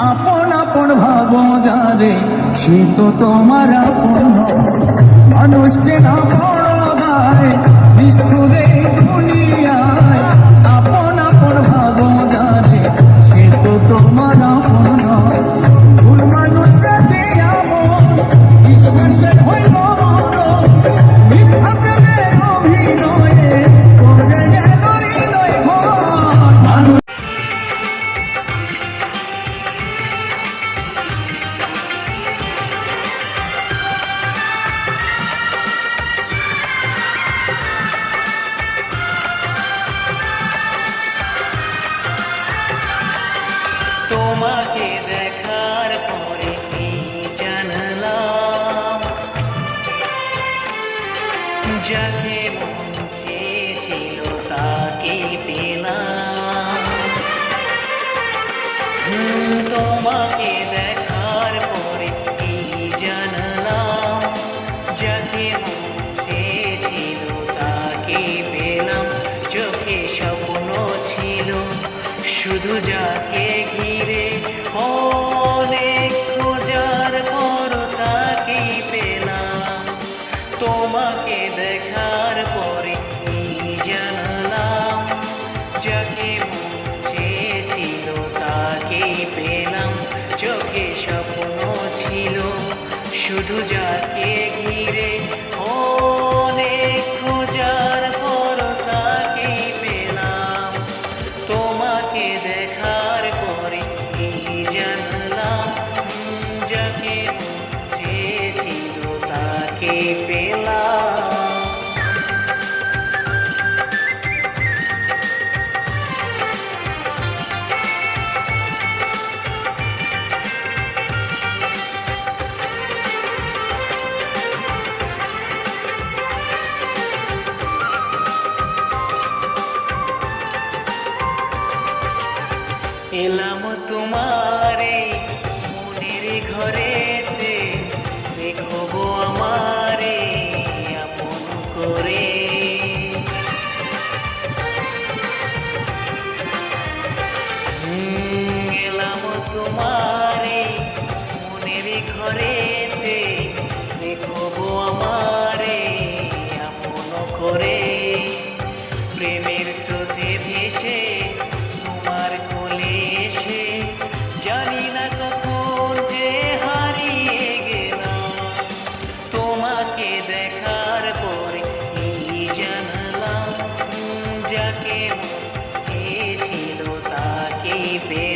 আপন আপন ভাব যারে সে তো তোমার আপন। মানুষ চেনা বড় দায় নিষ্ঠুরে যাকে চেয়েছিল তাকে পেলাম। তোমাকে দেখার পরে শুধু যাকে ঘিরে অনেক খোঁজার পর তাকে পেলাম। তোমাকে দেখার পরে জানলাম? যাকে চেয়েছিল তাকে ঘরেতে দেখব আমারে আপন করে। প্রেমের স্রোতে ভেসে, তোমার কোলে এসে, জানি না কখন যে হারিয়ে গেলাম। তোমাকে দেখার পরে জানলাম যাকে চেয়েছিল তাকে পেলাম।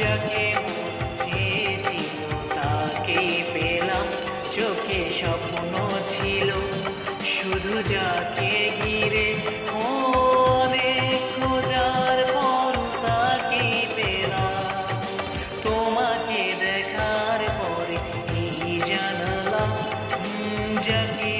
যাকে মন চেয়েছিল তাকে পেলাম, চোখে স্বপ্ন ছিল। শুধু যাকে ঘিরে অনেক খোঁজার পর তাকে পেলাম। তোমাকে দেখার পরে কি জানলাম যাকে